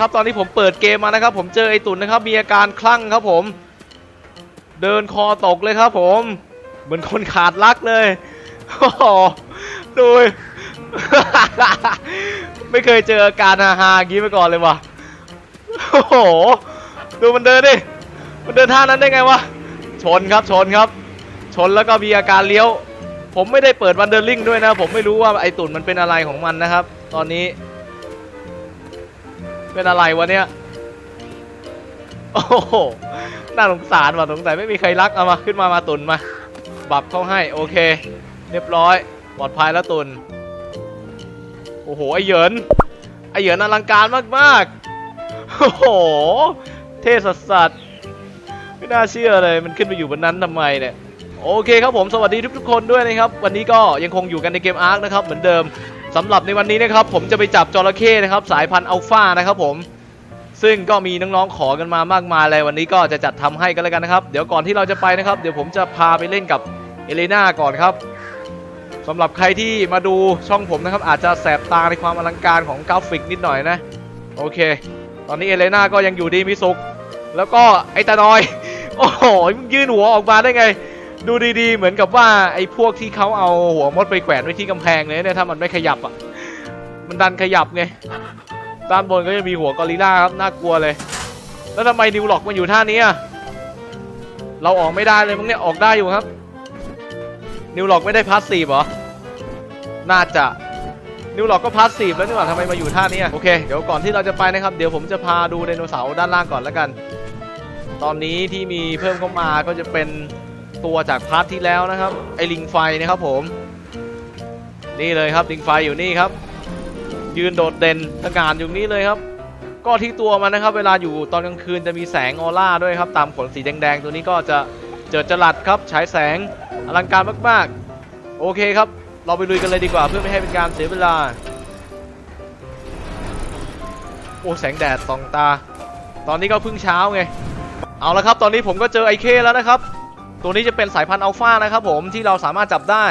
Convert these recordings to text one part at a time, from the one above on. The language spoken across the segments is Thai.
ละครับ ตอนนี้ผมเปิดเกมมานะครับ ผมเจอไอตุนนะครับ มีอาการคลั่งครับผม เดินคอตกเลยครับผม เหมือนคนขาดลักเลยโอ้โหดูไม่เคยเจออาการฮาๆอย่างนี้มาก่อนเลยว่ะโอ้โห ดูมันเดินดิ มันเดินท่านั้นได้ไงวะ ชนครับ ชนครับ ชนแล้วก็มีอาการเลี้ยว ผมไม่ได้เปิดวันเดอร์ลิงด้วยนะ ผมไม่รู้ว่าไอตุ่นมันเป็นอะไรของมันนะครับ ตอนนี้ เป็นอะไรวะเนี่ย โอ้โห น่าสงสารว่ะสงสัยไม่มีใครรัก เอามาขึ้นมามาตุนมา บับเข้าให้ โอเค เรียบร้อย ปลอดภัยแล้วตุน โอ้โห ไอเหยิน ไอเหยินอลังการมากๆ โอ้โห เท่สัสสัสไม่น่าเชื่อเลย มันขึ้นไปอยู่บนนั้นทำไมเนี่ย โอเคครับผม สวัสดีทุกๆคนด้วยนะครับ วันนี้ก็ยังคงอยู่กันในเกมอาร์คนะครับ เหมือนเดิม สำหรับในวันนี้นะครับผมจะไปจับจระเข้นะครับสายพันธุ์อัลฟานะครับผม ซึ่งก็มีน้องๆขอกันมามากมายเลยวันนี้ก็จะจัดทำให้กันแล้วกันนะครับ เดี๋ยวก่อนที่เราจะไปนะครับ เดี๋ยวผมจะพาไปเล่นกับเอเลนาก่อนครับสำหรับใครที่มาดูช่องผมนะครับ อาจจะแสบตาในความอลังการของกราฟิกนิดหน่อยนะ โอเค ตอนนี้เอเลนาก็ยังอยู่ดีมีสุขแล้วก็ไอตาน้อย โอ้โหมึงยื่นหัวออกมาได้ไง ดูดีๆ เหมือนกับว่าไอ้พวกที่เขาเอาหัวมดไปแขวนไว้ที่กำแพงเลยเนี่ยถ้ามันไม่ขยับอะ มันดันขยับไง ด้านบนก็จะมีหัวกอริลล่าครับน่ากลัวเลย แล้วทำไมนิวล็อกมาอยู่ท่านี้อะเราออกไม่ได้เลยมั้งเนี่ยออกได้อยู่ครับ นิวล็อกไม่ได้พาสซีฟเหรอ น่าจะนิวล็อกก็พาสซีฟแล้วนี่หว่าทำไมมาอยู่ท่านี้โอเคเดี๋ยวก่อนที่เราจะไปนะครับเดี๋ยวผมจะพาดูไดโนเสาร์ด้านล่างก่อนแล้วกัน ตอนนี้ที่มีเพิ่มเข้ามาก็จะเป็น ตัวจากพาร์ทที่แล้วนะครับไอลิงไฟนะครับผมนี่เลยครับลิงไฟอยู่นี่ครับ ยืนโดดเด่นตะการอยู่นี่เลยครับ ก็ที่ตัวมันนะครับ เวลาอยู่ตอนกลางคืนจะมีแสงออร่าด้วยครับ ตามขนสีแดงๆ ตัวนี้ก็จะเจิดจรัสครับฉายแสงอลังการมากๆ โอเคครับ เราไปลุยกันเลยดีกว่าเพื่อไม่ให้เป็นการเสียเวลา โอ้แสงแดดส่องตา ตอนนี้ก็เพิ่งเช้าไง เอาละครับ ตอนนี้ผมก็เจอไอเคแล้วนะครับ ตัวนี้จะเป็นสายพันธุ์อัลฟานะครับผมที่เราสามารถจับได้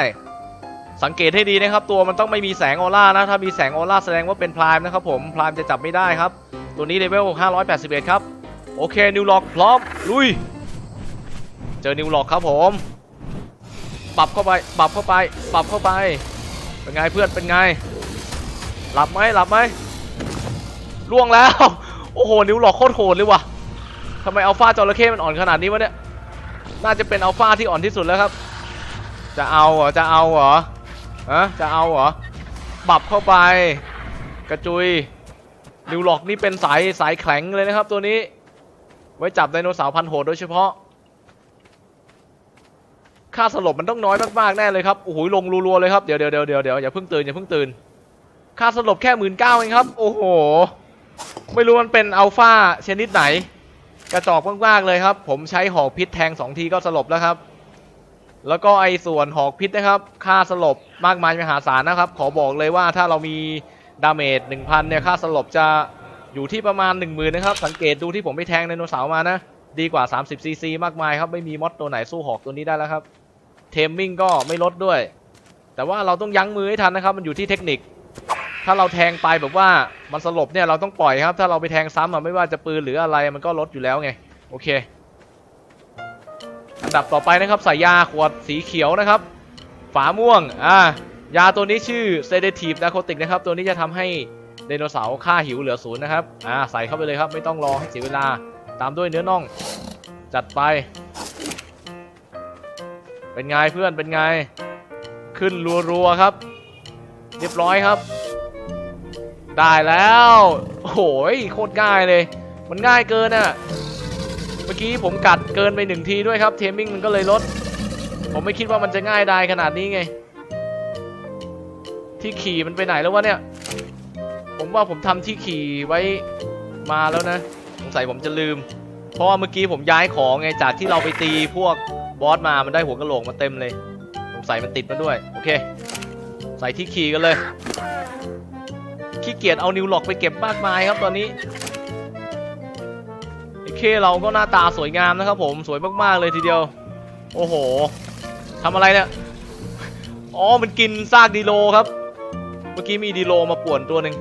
สังเกตให้ดีนะครับ ตัวมันต้องไม่มีแสงออร่านะถ้ามีแสงออร่าแสดงว่าเป็นพรายนะครับผมพรายจะจับไม่ได้ครับ ตัวนี้เลเวล581 ครับโอเคนิวล็อกพร้อมลุย เจอนิวล็อกครับผม ปรับเข้าไปปรับเข้าไป ปรับเข้าไป เป็นไงเพื่อนเป็นไง หลับไหมหลับไหมล่วงแล้ว โอ้โหนิวล็อกโคตรโหดเลยว่ะทำไมอัลฟาจระเข้มันอ่อนขนาดนี้วะเนี่ย น่าจะเป็นอัลฟาที่อ่อนที่สุดแล้วครับ จะเอาเหรอ จะเอาเหรอฮะจะเอาเหรอปรับเข้าไป กระจุยนิวล็อกนี่เป็นสายสายแข็งเลยนะครับตัวนี้ ไว้จับไดโนเสาร์พันโหดโดยเฉพาะ ค่าสลบมันต้องน้อยมากๆแน่เลยครับ โอ้โหลงรัวๆเลยครับ เดี๋ยวเดี๋ยวเดี๋ยวเดี๋ยวเดี๋ยวอย่าเพิ่งตื่นอย่าเพิ่งตื่น ค่าสลบแค่หมื่นเก้าเองครับ โอ้โห ไม่รู้มันเป็นอัลฟาชนิดไหน กระจอกมากๆเลยครับ ผมใช้หอกพิษแทงสองทีก็สลบแล้วครับ แล้วก็ไอ้ส่วนหอกพิษนะครับ ค่าสลบมากมายมหาศาลนะครับ ขอบอกเลยว่าถ้าเรามีดาเมจ1,000เนี่ยค่าสลบจะอยู่ที่ประมาณ 10,000นะครับ สังเกตดูที่ผมไปแทงไดโนเสาร์มานะ ดีกว่า 30 ซีซีมากมายครับ ไม่มีมอดตัวไหนสู้หอกตัวนี้ได้แล้วครับ เทมมิ่งก็ไม่ลดด้วย แต่ว่าเราต้องยั้งมือให้ทันนะครับ มันอยู่ที่เทคนิค ถ้าเราแทงไปแบบว่ามันสลบเนี่ยเราต้องปล่อยครับ ถ้าเราไปแทงซ้ำอะไม่ว่าจะปืนหรืออะไรมันก็ลดอยู่แล้วไง โอเค อันดับต่อไปนะครับใส่ยาขวดสีเขียวนะครับ ฝาม่วงอ่ายาตัวนี้ชื่อ sedative narcotic นะครับ ตัวนี้จะทำให้ไดโนเสาร์ค่าหิวเหลือศูนย์นะครับ อ่าใส่เข้าไปเลยครับ ไม่ต้องรอให้เสียเวลา ตามด้วยเนื้อน่อง จัดไป เป็นไงเพื่อนเป็นไง ขึ้นรัวๆครับ เรียบร้อยครับ ได้แล้วโอ้โหโคตรง่ายเลย มันง่ายเกินอะ เมื่อกี้ผมกัดเกินไปหนึ่งทีด้วยครับ เทมมิ่งมันก็เลยลด ผมไม่คิดว่ามันจะง่ายได้ขนาดนี้ไง ที่ขี่มันไปไหนแล้ววะเนี่ย ผมว่าผมทำที่ขี่ไว้มาแล้วนะ สงสัยผมจะลืม เพราะว่าเมื่อกี้ผมย้ายของไง จากที่เราไปตีพวกบอสมา มันได้หัวกระโหลกมาเต็มเลย สงสัยมันติดมาด้วย โอเค ใส่ที่ขี่กันเลย ขี้เกียจเอานิวล็อกไปเก็บมากมายครับตอนนี้ไอ้เคเราก็หน้าตาสวยงามนะครับผมสวยมากๆเลยทีเดียว โอ้โหทำอะไรเนี่ยอ๋อมันกินซากดีโลครับ เมื่อกี้มีดีโลมาป่วนตัวหนึ่ง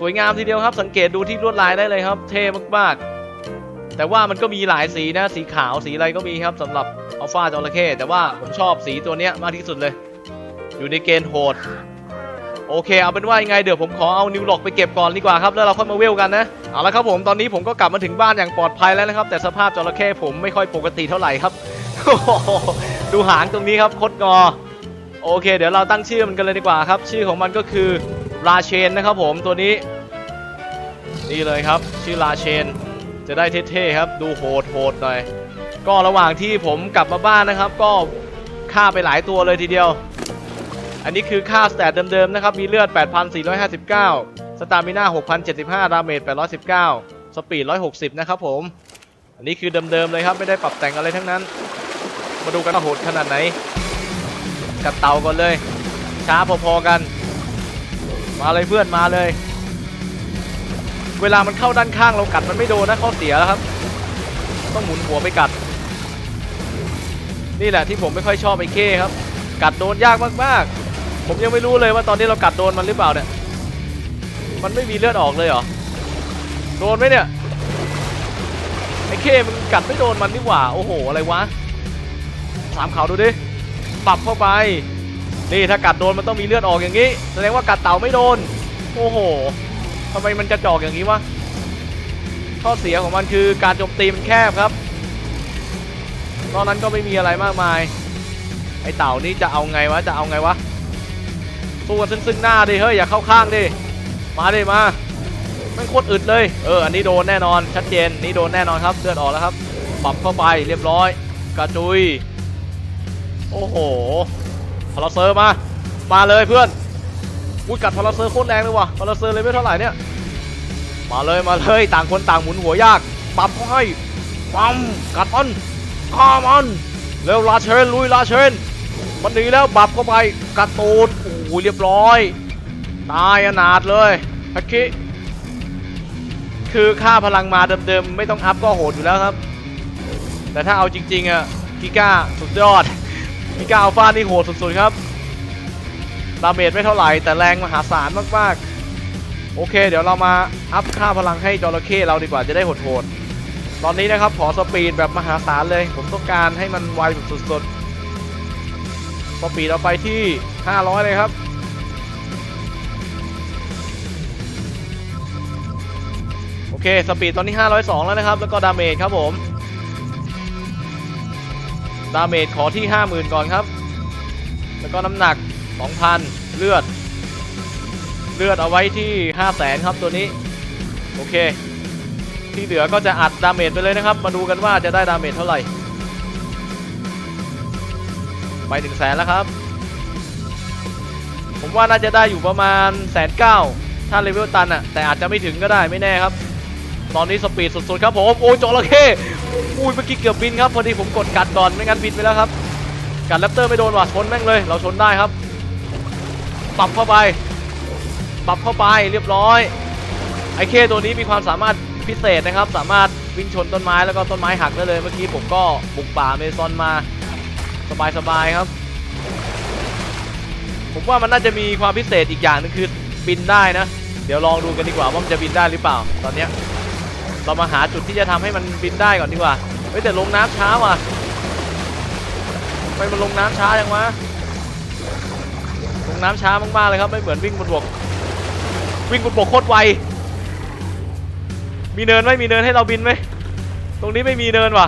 สวยงามทีเดียวครับ สังเกตดูที่ลวดลายได้เลยครับ เท่มากๆ แต่ว่ามันก็มีหลายสีนะสีขาวสีอะไรก็มีครับสำหรับอัลฟาจระเข้แต่ว่าผมชอบสีตัวเนี้ยมากที่สุดเลย อยู่ในเกณฑ์โหด โอเคเอาเป็นว่ายังไงเดี๋ยวผมขอเอานิวล็อกไปเก็บก่อนดีกว่าครับแล้วเราค่อยมาเวลกันนะเอาละครับผมตอนนี้ผมก็กลับมาถึงบ้านอย่างปลอดภัยแล้วนะครับ แต่สภาพจระเข้ผมไม่ค่อยปกติเท่าไหร่ครับดูหางตรงนี้ครับคดงอโอเค เดี๋ยวเราตั้งชื่อมันกันเลยดีกว่าครับ ชื่อของมันก็คือราเชนนะครับผมตัวนี้ นี่เลยครับ ชื่อราเชน จะได้เท่ๆครับ ดูโหดโหดหน่อย ก็ระหว่างที่ผมกลับมาบ้านนะครับ ก็ฆ่าไปหลายตัวเลยทีเดียว อันนี้คือค่าสแตทเดิมๆนะครับ มีเลือด 8,459 สตามิน่า 6,075 ดาเมจ 819 สปีด 160 นะครับผม อันนี้คือเดิมๆเลยครับ ไม่ได้ปรับแต่งอะไรทั้งนั้น มาดูกันว่าโหดขนาดไหน กับเตาก่อนเลย ช้าพอๆกัน มาเลยเพื่อนมาเลย เวลามันเข้าด้านข้างเรากัดมันไม่โดนนะข้อเสียแล้วครับ ต้องหมุนหัวไปกัด นี่แหละที่ผมไม่ค่อยชอบไอ้เข้ครับ กัดโดนยากมากๆ ผมยังไม่รู้เลยว่าตอนนี้เรากัดโดนมันหรือเปล่าเนี่ย มันไม่มีเลือดออกเลยเหรอ โดนไหมเนี่ย ไอ้เข้มันกัดไม่โดนมันนี่หว่า โอ้โห อะไรวะ สามเขาดูดิ ปรับเข้าไป นี่ถ้ากัดโดนมันต้องมีเลือดออกอย่างนี้ แสดงว่ากัดเต่าไม่โดน โอ้โหทำไมมันกระจอกอย่างนี้วะ ข้อเสียของมันคือการโจมตีมันแคบครับ นอกนั้นก็ไม่มีอะไรมากมาย ไอ้เต่านี่จะเอาไงวะ จะเอาไงวะ สู้กันซึ่งซึ่งหน้าดิเฮ้ยอย่าเข้าข้างดิมาดิมามันโคตรอึดเลยเอออันนี้โดนแน่นอนชัดเจนนี่โดนแน่นอนครับเลือดออกแล้วครับปรับเข้าไปเรียบร้อย กระจุย โอ้โหพาราเซอร์มา มาเลยเพื่อนอุ้ยกัดพาราเซอร์โคตรแรงเลยว่ะพาราเซอร์เลยไม่เท่าไหร่เนี่ยมาเลยมาเลยต่างคนต่างหมุนหัวยากปั๊มเขาให้ปั๊มกัดมันฆ่ามันเร็วลาเชนลุยลาเชนมันหนีแล้วบับเข้าไปกัดตูดโอ้ ยเรียบร้อย ตายอนาถเลยฮักคิคือค่าพลังมาเดิมๆ ไม่ต้องอัพก็โหดอยู่แล้วครับ แต่ถ้าเอาจริงๆอะกิก้าสุดยอดกิก้าอัลฟานี่โหดสุดๆครับดาเมจไม่เท่าไหร่แต่แรงมหาศาลมากๆ โอเค เดี๋ยวเรามาอัพค่าพลังให้จระเข้เราดีกว่าจะได้โหดๆ ตอนนี้นะครับขอสปีดแบบมหาศาลเลย ผมต้องการให้มันไวสุดๆ สปีดเอาไปที่ 500 เลยครับ โอเค สปีดตอนนี้ 502 แล้วนะครับ แล้วก็ดาเมจครับผม ดาเมจขอที่ 50,000 ก่อนครับ แล้วก็น้ำหนัก 2,000 เลือด เลือดเอาไว้ที่ 500,000 ครับตัวนี้ โอเค ที่เหลือก็จะอัดดาเมจไปเลยนะครับ มาดูกันว่าจะได้ดาเมจเท่าไหร่ ไปถึงแสนแล้วครับ ว่าน่าจะได้อยู่ประมาณแสนเก้าถ้าเลเวลตันอะแต่อาจจะไม่ถึงก็ได้ไม่แน่ครับ ตอนนี้สปีดสุดๆครับผมโอ้ยจระเข้อุ้ยเมื่อกี้เกือบบินครับพอดีผมกดกัดก่อนไม่งั้นบินไปแล้วครับกัดแรปเตอร์ไม่โดนว่ะชนแม่งเลย เราชนได้ครับปรับเข้าไปปรับเข้าไปเรียบร้อยไอเคตัวนี้มีความสามารถพิเศษนะครับ สามารถวิ่งชนต้นไม้แล้วก็ต้นไม้หักได้เลยเมื่อกี้ผมก็บุกป่าเมซอนมาสบายๆครับ ผมว่ามันน่าจะมีความพิเศษอีกอย่างนึงคือบินได้นะ เดี๋ยวลองดูกันดีกว่าว่ามันจะบินได้หรือเปล่า ตอนเนี้ยเรามาหาจุดที่จะทำให้มันบินได้ก่อนดีกว่าเฮ้ยแต่ลงน้ำช้าว่ะทำไมมันลงน้ำช้าจังวะลงน้ำช้ามากๆเลยครับไม่เหมือนวิ่งบนบกวิ่งบนบกโคตรไวมีเนินไหมมีเนินให้เราบินไหมตรงนี้ไม่มีเนินว่ะ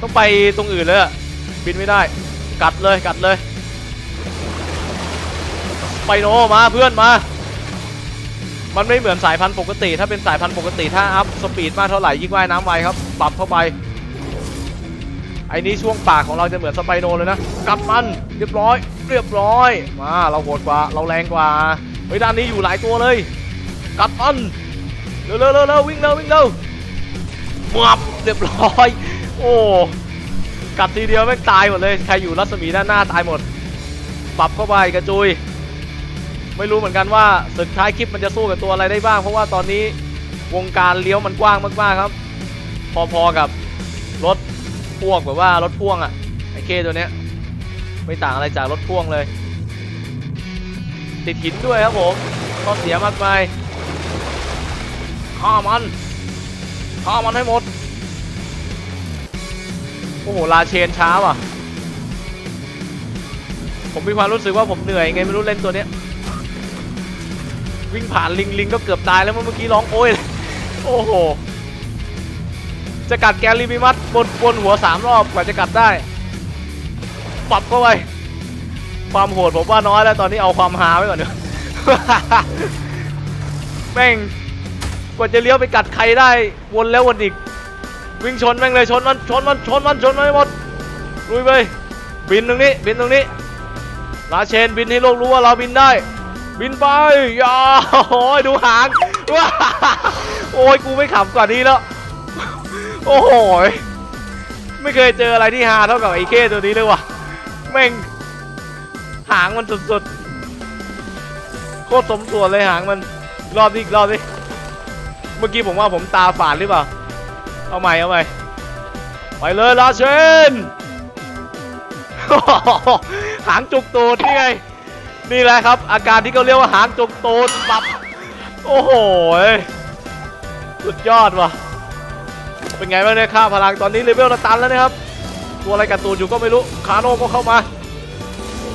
ต้องไปตรงอื่นเลยอะบินไม่ได้กัดเลยกัดเลย ไปโนมาเพื่อนมา มันไม่เหมือนสายพันธุ์ปกติ ถ้าเป็นสายพันธุ์ปกติถ้าอัพสปีดมากเท่าไหร่ยิ่งว่ายน้ำไวครับ ปรับเข้าไป ไอ้นี้ช่วงปากของเราจะเหมือนสไปโนเลยนะกลับมันเรียบร้อย เรียบร้อยมาเราโหดกว่าเราแรงกว่าเฮ้ยด้านนี้อยู่หลายตัวเลยกลับมันเร็วเร็วเร็วเร็ววิ่งเร็ววิ่งเร็วมับเรียบร้อย โอ้กัดทีเดียวแม่งตายหมดเลย ใครอยู่รัศมีด้านหน้าตายหมด ปรับเข้าไปกระจุย ไม่รู้เหมือนกันว่าสุดท้ายคลิปมันจะสู้กับตัวอะไรได้บ้าง เพราะว่าตอนนี้วงการเลี้ยวมันกว้างมากๆครับ พอๆกับรถพ่วงแบบว่ารถพ่วงอะไอเคตัวเนี้ยไม่ต่างอะไรจากรถพ่วงเลย ติดหินด้วยครับผมข้อเสียมากมายฆ่ามันฆ่ามันให้หมด โอ้โหลาเชนช้าว่ะ ผมมีความรู้สึกว่าผมเหนื่อยไงไม่รู้เล่นตัวเนี้ย วิ่งผ่านลิงลิงก็เกือบตายแล้วเมื่อกี้ร้องโอ้ยโอ้โหจะกัดแกลิมิมัสบนบนหัวสามรอบกว่าจะกัดได้ปรับเข้าไปความโหดผมว่าน้อยแล้วตอนนี้เอาความฮาไว้ก่อนเนอะแม่งกว่าจะเลี้ยวไปกัดใครได้วนแล้ววนอีก วิ่งชนแม่งเลยชนมันชนมันชนมันชนมันหมดลุยไปบินตรงนี้บินตรงนี้ลาเชนบินให้โลกรู้ว่าเราบินได้ บินไปย่าโอ้ยดูหางว้าโอ้ยกูไม่ขำกว่านี้แล้ว โอ้โหยไม่เคยเจออะไรที่ฮาเท่ากับไอ้เข้ตัวนี้เลยว่ะแม่งหางมันสุดๆโคตรสมส่วนเลยหางมันรอบนี้อีกรอบนี้เมื่อกี้ผมว่าผมตาฝาดหรือเปล่า เอาใหม่เอาใหม่ไปเลยลาเชนหางจุกตูดนี่ไง นี่แหละครับ อาการที่เขาเรียกว่าหางจุกตูดปับ โอ้โห สุดยอดว่ะ เป็นไงบ้างเนี่ยค่าพลังตอนนี้เลเวลระตันแล้วนะครับ ตัวอะไรกันตูนอยู่ก็ไม่รู้ คาโน่ก็เข้ามา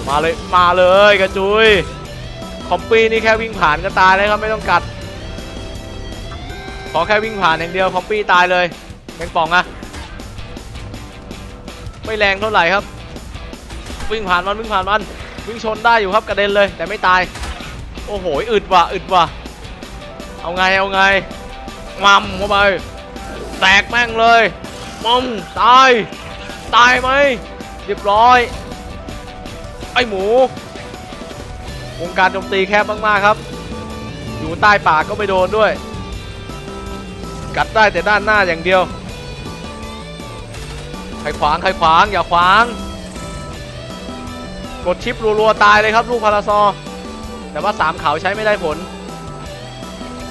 มาเลย มาเลยกระจุย คอมปี้นี่แค่วิ่งผ่านก็ตายเลยครับไม่ต้องกัด ขอแค่วิ่งผ่านอย่างเดียวคอมปี้ตายเลยแมงป่องอะไม่แรงเท่าไหร่ครับ วิ่งผ่านมันวิ่งผ่านมัน วิ่งชนได้อยู่ครับกระเด็นเลยแต่ไม่ตาย โอ้โหอึดว่ะอึดว่ะเอาไงเอาไงมัมเข้าไปแตกแม่งเลยมัมตาย ตายไหมเรียบร้อย ไอหมูวงการโจมตีแคบมากๆครับ อยู่ใต้ป่าก็ไม่โดนด้วย กัดได้แต่ด้านหน้าอย่างเดียว ใครขวางใครขวางอย่าขวาง กดชิปรัวๆตายเลยครับลูกพาราซอ แต่ว่าสามเขาใช้ไม่ได้ผล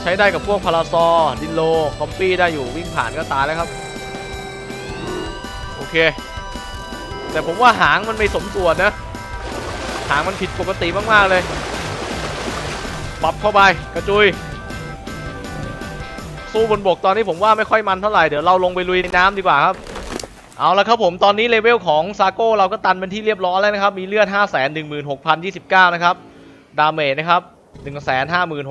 ใช้ได้กับพวกพาราซอ ดินโล คอมปี้ได้อยู่วิ่งผ่านก็ตายแล้วครับ โอเค แต่ผมว่าหางมันไม่สมส่วนนะ หางมันผิดปกติมากๆเลยปรับเข้าไปกระจุย สู้บนบกตอนนี้ผมว่าไม่ค่อยมันเท่าไหร่ เดี๋ยวเราลงไปลุยในน้ำดีกว่าครับ เอาละครับผมตอนนี้เลเวลของซาโก้เราก็ตันเป็นที่เรียบร้อยแล้วนะครับ มีเลือด 5 1 6 0 2 9 นะครับ ดาเมจนะครับ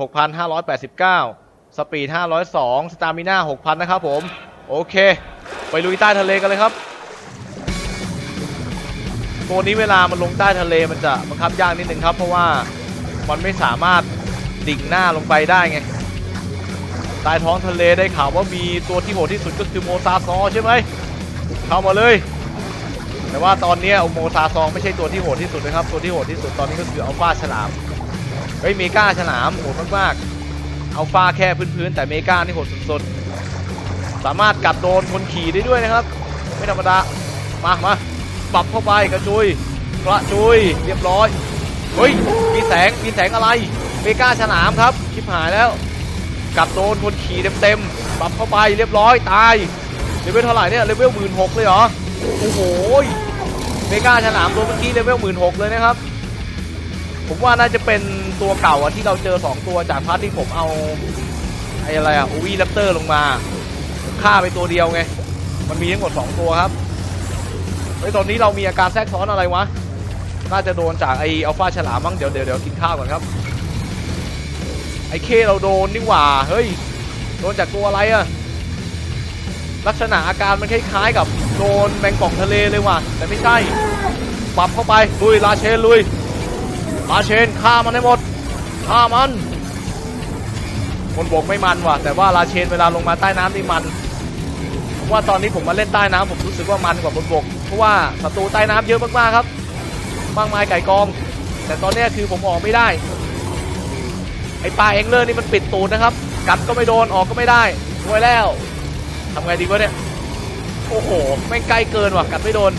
156,589 สปีด 502 สตามิน่า6,000 นะครับผม โอเค ไปลุยใต้ทะเลกันเลยครับ ตัวนี้เวลามันลงใต้ทะเลมันจะบังคับยากนิดนึงครับ เพราะว่ามันไม่สามารถดิ่งหน้าลงไปได้ไงใต้ท้องทะเลได้ข่าวว่ามีตัวที่โหดที่สุดก็คือโมซาซอใช่ไหม เข้ามาเลย แต่ว่าตอนนี้โอโมซาซองไม่ใช่ตัวที่โหดที่สุดนะครับ ตัวที่โหดที่สุดตอนนี้ก็คืออัลฟาฉลามเฮ้ยเมกาฉลามโหดมากๆอัลฟาแค่พื้นๆแต่เมกานี่โหดสุดๆสามารถกัดโดนคนขี่ได้ด้วยนะครับ ไม่ธรรมดามามาปรับเข้าไปกระจุยกระจุยเรียบร้อยเฮ้ยมีแสงมีแสงอะไรเมกาฉลามครับชิบหายแล้วกัดโดนคนขี่เต็มๆปรับเข้าไปเรียบร้อยตาย เลเวลเท่าไหร่เนี่ยเลเวลหมื่นหกเลยเหรอโอ้โหยเมกาฉลามตัวเมื่อกี้เลเวลหมื่นหกเลยนะครับ ผมว่าน่าจะเป็นตัวเก่าที่เราเจอ 2 ตัวจากพาร์ทที่ผมเอาไอ้อะไรอะโอวีแรปเตอร์ลงมาฆ่าไปตัวเดียวไง มันมีทั้งหมด 2 ตัวครับเฮ้ตอนนี้เรามีอาการแทรกซ้อนอะไรวะ น่าจะโดนจากไออัลฟาฉลามมั้งเดี๋ยวเดี๋ยวเดี๋ยวกินข้าวก่อนครับ ไอเคเราโดนนี่หว่า เฮ้ย โดนจากตัวอะไรอะ ลักษณะอาการมันคล้ายๆ กับโดนแมงป่องทะเลเลยว่ะแต่ไม่ใช่ปรับเข้าไปลุยลาเชนลุยลาเชนฆ่ามันให้หมดฆ่ามันบนบกไม่มันว่ะ แต่ว่าลาเชนเวลาลงมาใต้น้ำนี่มันผมว่าตอนนี้ผมมาเล่นใต้น้ำผมรู้สึกว่ามันกว่าบนบกเพราะว่าศัตรูใต้น้ำเยอะมากๆครับมากมายไก่กอง แต่ตอนนี้คือผมออกไม่ได้ไอปลาเองเลอร์นี่มันปิดตูดนะครับกัดก็ไม่โดนออกก็ไม่ได้รวยแล้ว ทำไงดีวะเนี่ย โอ้โหแม่ใกล้เกินว่ะ กัดไม่โดน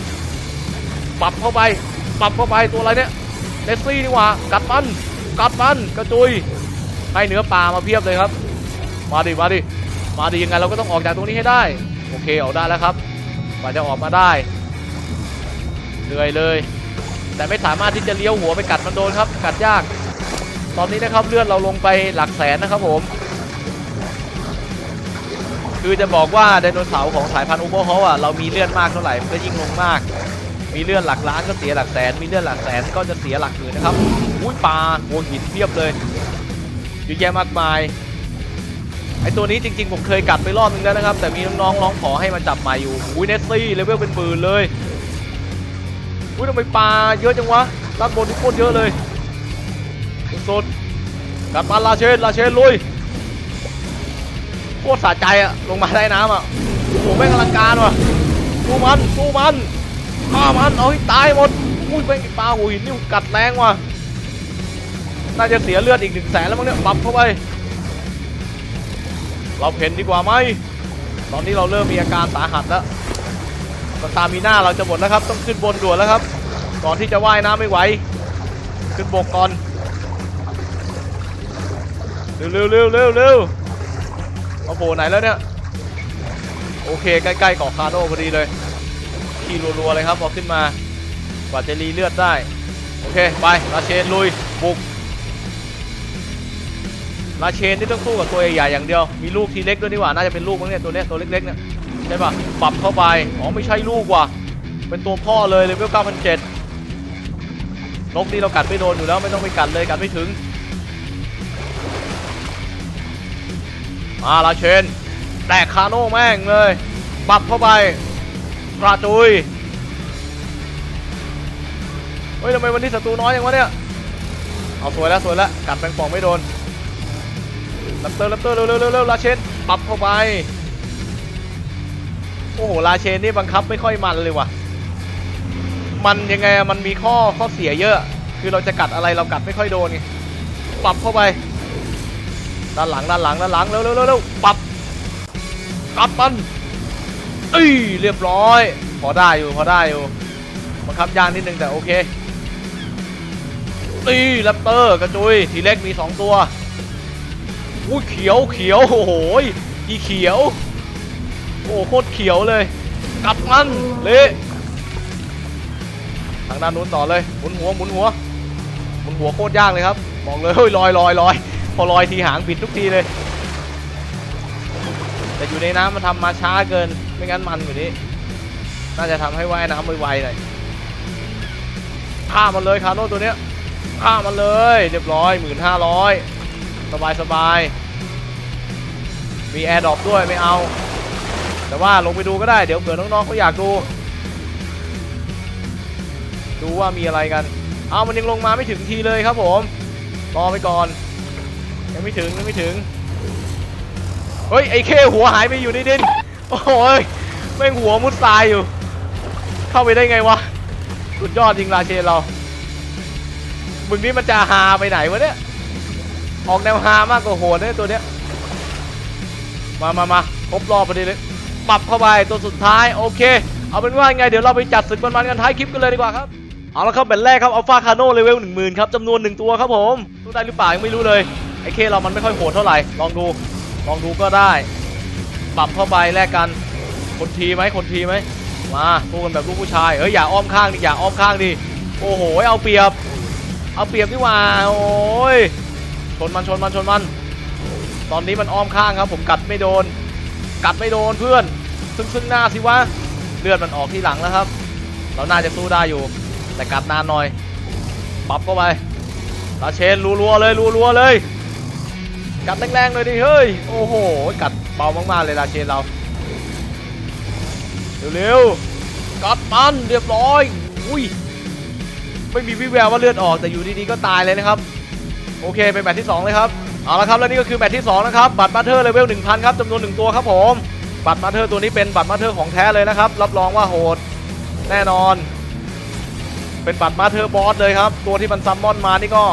ปรับเข้าไป ปรับเข้าไป ตัวอะไรเนี่ยเลสซี่นี่ว่า กัดมัน กัดมัน กระจุย ให้เนื้อปลามาเพียบเลยครับ มาดิ มาดิ มาดิยังไงเราก็ต้องออกจากตรงนี้ให้ได้ โอเค ออกได้แล้วครับกว่าจะออกมาได้ เหนื่อยเลย แต่ไม่สามารถที่จะเลี้ยวหัวไปกัดมันโดนครับ กัดยาก ตอนนี้นะครับเลือดเราลงไปหลักแสนนะครับผม คือจะบอกว่าไดโนเสาร์ของสายพันธุ์อูโบฮอลอะเรามีเลือดมากเท่าไหร่ก็ยิ่งลงมาก มีเลือดหลักล้านก็เสียหลักแสน มีเลือดหลักแสนก็จะเสียหลักหมื่นนะครับอุ้ยปลาโหัวหินเพียบเลยเยอะแยะมากมายไอตัวนี้จริงๆผมเคยกัดไปรอบนึงแล้วนะครับ แต่มีน้องๆร้องขอให้มาจับใหม่อยู่อุ้ยเนสซี่เลเวลเป็นหมื่นเลยอุ้ยทำไมปลาเยอะจังวะด้านบนที่โคตรเยอะเลยสุดกัดปลาลาเชนลาเชนลุย โคตรสะใจอะลงมาได้น้ำอะโอ้โหแม่งอลังการว่ะสู้มันสู้มันฆ่ามันเอาให้ตายหมดอุ้ยแม่งไอ้ปลาหัวหินนี่กัดแรงว่ะน่าจะเสียเลือดอีกหนึ่งแสนแล้วมั้งเนี่ยปับเข้าไป เราเห็นดีกว่าไหมตอนนี้เราเริ่มมีอาการสาหัสแล้วสตามิน่าเราจะหมดแล้วครับ ต้องขึ้นบนด่วนแล้วครับ ก่อนที่จะว่ายน้ำไม่ไหว ขึ้นบกก่อน เร็วเร็วเร็วเร็วเร็ว โผล่ไหนแล้วเนี่ย โอเค ใกล้ๆเกาะคาโดพอดีเลยขี่รัวๆเลยครับพอขึ้นมากว่าจะรีเลือดได้ โอเค ไปลาเชนลุย บุกลาเชนนี่ต้องสู้กับตัวใหญ่ๆอย่างเดียว มีลูกทีเล็กด้วยนี่หว่า น่าจะเป็นลูกมั้งเนี่ยตัวเนี้ยตัวเล็กๆเนี่ยใช่ปะปรับเข้าไป อ๋อไม่ใช่ลูกว่ะ เป็นตัวพ่อเลยเลเวล9,007นกนี่เรากัดไม่โดนอยู่แล้วไม่ต้องไปกัดเลยกัดไม่ถึง มาลาเชนแตกคาโน่แม่งเลยปรับเข้าไปกระจุยเฮ้ยทำไมวันนี้ศัตรูน้อยอย่างวะเนี่ยเอาสวยแล้วสวยแล้วกัดแมงป่องไม่โดนลับเตอร์ลับเตอร์เร็วเร็วเร็วเร็วลาเชนปรับเข้าไปโอ้โหลาเชนนี่บังคับไม่ค่อยมันเลยว่ะมันยังไงมันมีข้อข้อเสียเยอะ คือเราจะกัดอะไรเรากัดไม่ค่อยโดนไงปรับเข้าไป ด้านหลังด้านหลังด้านหลังเร็วเร็วเร็วเร็วปรับกัดมันเอ้ยเรียบร้อย พอได้อยู่พอได้อยู่บังคับยากนิดนึงแต่โอเคตีแรปเตอร์กระจุยทีเล็กมีสองตัวอุ้ยเขียวเขียวโอ้โหยอีเขียว โอ้โคตรเขียวเลย กัดมันเละทางด้านนู้นต่อเลยหมุนหัวหมุนหัวหมุนหัวโคตรยากเลยครับบอกเลยเฮ้ยลอยลอยลอย พอลอยทีหางบิดทุกทีเลย แต่อยู่ในน้ำมันทำมาช้าเกิน ไม่งั้นมันกว่านี้ น่าจะทำให้ว่ายน้ำไวๆหน่อยฆ่ามันเลยคาโน่ตัวเนี้ยฆ่ามันเลย เรียบร้อยหมื่นห้าร้อยสบายสบายมีแอร์ดรอปด้วยไม่เอา แต่ว่าลงไปดูก็ได้เดี๋ยวเผื่อน้องๆเขาอยากดู ดูว่ามีอะไรกัน เอามันยังลงมาไม่ถึงทีเลยครับผม รอไปก่อน ยังไม่ถึงยังไม่ถึง เฮ้ยไอ้เคหัวหายไปอยู่ในดิน โอ้ยแม่งหัวมุดทรายอยู่ เข้าไปได้ไงวะ สุดยอดจริงราเชนเรา มึงนี่มันจะหาไปไหนวะเนี่ย ออกแนวฮามากกว่าโหดเนี่ยตัวเนี้ย มามามาครบรอบพอดีเลย ปรับเข้าไปตัวสุดท้ายโอเค เอาเป็นว่าไงเดี๋ยวเราไปจัดศึกมันๆกันท้ายคลิปกันเลยดีกว่าครับเอาละครับเป็นแรกครับอัลฟาคาโนเลเวลหนึ่งหมื่นครับจำนวนหนึ่งตัวครับผมสู้ได้หรือเปล่ายังไม่รู้เลย ไอเคเรามันไม่ค่อยโหดเท่าไหร่ ลองดู ลองดูก็ได้ปรับเข้าไปแลกกัน คนทีไหมคนทีไหม มาสู้กันแบบลูกผู้ชายเฮ้ยอย่าอ้อมข้างดิ อย่าอ้อมข้างดิ โอ้โห เอาเปรียบ เอาเปรียบดีกว่า โอ้ย ชนมันชนมันชนมัน ตอนนี้มันอ้อมข้างครับ ผมกัดไม่โดน กัดไม่โดนเพื่อน ซึ่งซึ่งหน้าสิวะ เลือดมันออกที่หลังแล้วครับ เราน่าจะสู้ได้อยู่ แต่กัดนานหน่อย ปับเข้าไปตาเชนรัวๆเลยรัวๆเลย กัดแรงๆเลยดิเฮ้ย โอ้โห กัดเบามากๆเลยลาเชนเรา เร็วๆ กัดมันเรียบร้อย อุ้ย ไม่มีวิแววว่าเลือดออกแต่อยู่ดีๆก็ตายเลยนะครับ โอเคเป็นแมตช์ที่ 2 เลยครับ เอาละครับแล้วนี่ก็คือแมตช์ที่ 2 นะครับ บัตรมาเธอร์เลเวล1000 ครับจำนวน 1 ตัวครับผม บัตรมาเธอร์ตัวนี้เป็นบัตรมาเธอร์ของแท้เลยนะครับ รับรองว่าโหดแน่นอน เป็นบัตรมาเธอร์บอสเลยครับ ตัวที่มันซัมมอนมานี่ก็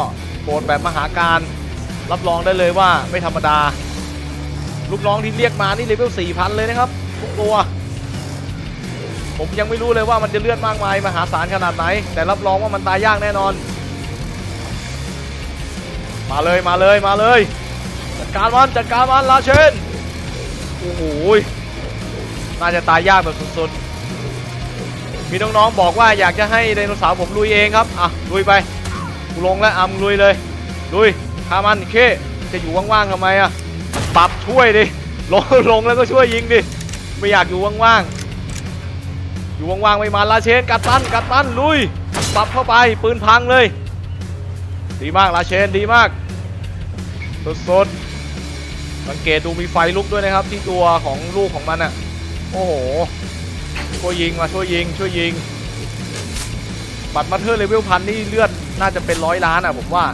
โหดแบบมหาการ รับรองได้เลยว่าไม่ธรรมดา ลูกน้องที่เรียกมานี่เลเวล4,000 เลยนะครับทุกตัว ผมยังไม่รู้เลยว่ามันจะเลือดมากมายมหาศาลขนาดไหน แต่รับรองว่ามันตายยากแน่นอน มาเลยมาเลยมาเลยจัดการมันจัดการมันลาเชนโอ้โหยน่าจะตายยากแบบสุดๆ มีน้องๆบอกว่าอยากจะให้ไดโนเสาร์ผมลุยเองครับ อะ ลุยไปกูลงแล้วอะมึงลุยเลย ลุย ฆ่ามันเคจะอยู่ว่างๆทำไมอะปรับช่วยดิลงลงแล้วก็ช่วยยิงดิไม่อยากอยู่ว่างๆอยู่ว่างๆไม่มาลาเชนกัดตันกัดตันลุยปรับเข้าไปปืนพังเลย ดีมากลาเชนดีมากสดๆสังเกตดูมีไฟลุกด้วยนะครับ ที่ตัวของลูกของมันอะโอ้โหช่วยยิงมาช่วยยิงช่วยยิงบัตรมาเธอร์เลเวลพันนี่เลือดน่าจะเป็นร้อยล้านอะผมว่า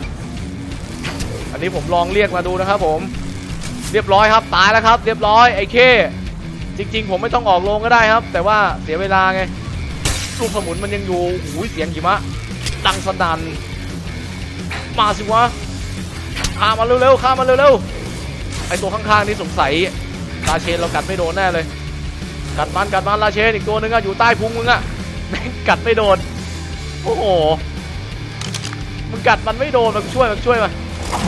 อันนี้ผมลองเรียกมาดูนะครับผม เรียบร้อยครับตายแล้วครับ เรียบร้อยไอ้เคจริง ๆ ผมไม่ต้องออกโรงก็ได้ครับ แต่ว่าเสียเวลาไงลูกสมุนมันยังอยู่หูยเสียงหิมะดังสนั่นมาสิวะฆ่ามาเร็วๆฆ่ามาเร็วๆไอตัวข้างๆนี่สงสัยลาเชนเรากัดไม่โดนแน่เลย กัดมันกัดมันลาเชนอีกตัวนึงอะอยู่ใต้พุงมึงอะแม่งกัดไม่โดนโอ้โหมึงกัดมันไม่โดนมันช่วยมันช่วยมา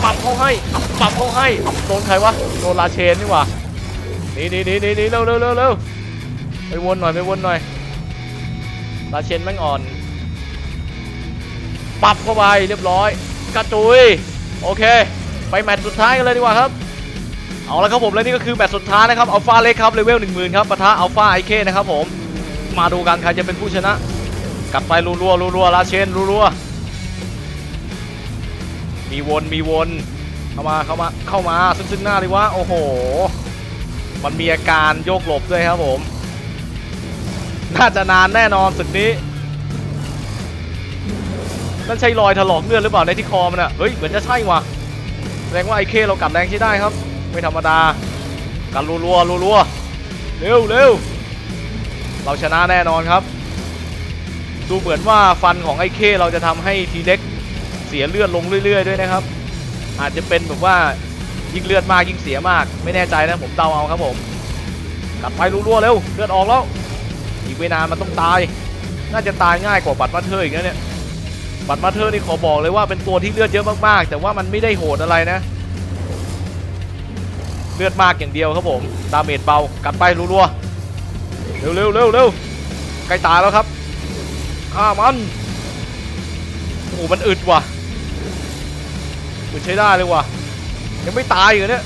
ปรับเขาให้ปรับเขาให้โดนใครวะโดนลาเชนนี่หว่านีหนีหนีหนีหนีเร็วเร็วเร็วเร็วไปวนหน่อยไปวนหน่อยลาเชนแม่งอ่อนปรับเข้าไปเรียบร้อยกระจุยโอเค ไปแมตช์สุดท้ายกันเลยดีกว่าครับเอาละครับผมและนี่ก็คือแมตช์สุดท้ายนะครับอัลฟาเล็กครับเลเวล10,000ครับปะทะอัลฟาไอเคนะครับผมมาดูกันใครจะเป็นผู้ชนะ กัดไปรัวๆรัวๆลาเชนรัวๆ มีวนมีวนเข้ามาเข้ามาเข้ามาซึ่งซึ่งหน้าเลยวะโอ้โห มันมีอาการโยกหลบด้วยครับผม น่าจะนานแน่นอนศึกนี้นั่นใช่รอยถลอกเลือดหรือเปล่าในที่คอมันอะเฮ้ยเหมือนจะใช่ว่ะแสดงว่าไอเคเรากัดแรงใช้ได้ครับ ไม่ธรรมดากันรัวรัวรัวเร็วเร็วเราชนะแน่นอนครับ ดูเหมือนว่าฟันของไอเคเราจะทำให้ทีเด็ก เสียเลือดลงเรื่อย ๆ ด้วยนะครับ อาจจะเป็นแบบว่ายิ่งเลือดมากยิ่งเสียมาก ไม่แน่ใจนะผมเดาเอาครับผมกัดไปรัวๆเร็วเลือดออกแล้วอีกไม่นานมันต้องตาย น่าจะตายง่ายกว่าบัตรมาเธออีกนะเนี่ยบัตรมาเธอนี่ขอบอกเลยว่าเป็นตัวที่เลือดเยอะมากๆ แต่ว่ามันไม่ได้โหดอะไรนะ เลือดมากอย่างเดียวครับผมดาเมจเบากัดไปรัวๆเร็วเร็วเร็วเร็วใกล้ตายแล้วครับฆ่ามันโอ้โหมันอึดว่ะ อใช้ได้เลยว่ะ ยังไม่ตายอีกเหรอเนี่ย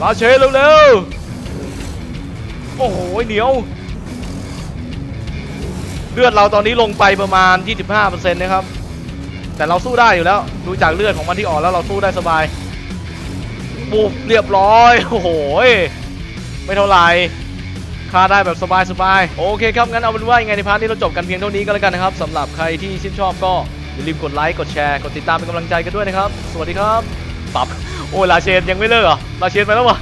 ลาเชเร็วเร็วโอ้โหเหนียว เลือดเราตอนนี้ลงไปประมาณ 25%นะครับ แต่เราสู้ได้อยู่แล้ว ดูจากเลือดของมันที่ออกแล้วเราสู้ได้สบายบุบเรียบร้อย โอ้โห ไม่เท่าไหร่ฆ่าได้แบบสบายๆ โอเคครับ งั้นเอาเป็นว่ายังไงในพาร์ทนี้เราจบกันเพียงเท่านี้ก็แล้วกันนะครับสำหรับใครที่ชื่นชอบก็ อย่าลืมกดไลค์กดแชร์กดติดตามเป็นกำลังใจกันด้วยนะครับ สวัสดีครับ ปับ โอ้ยลาเชนยังไม่เลิกเหรอลาเชนไปแล้ววะ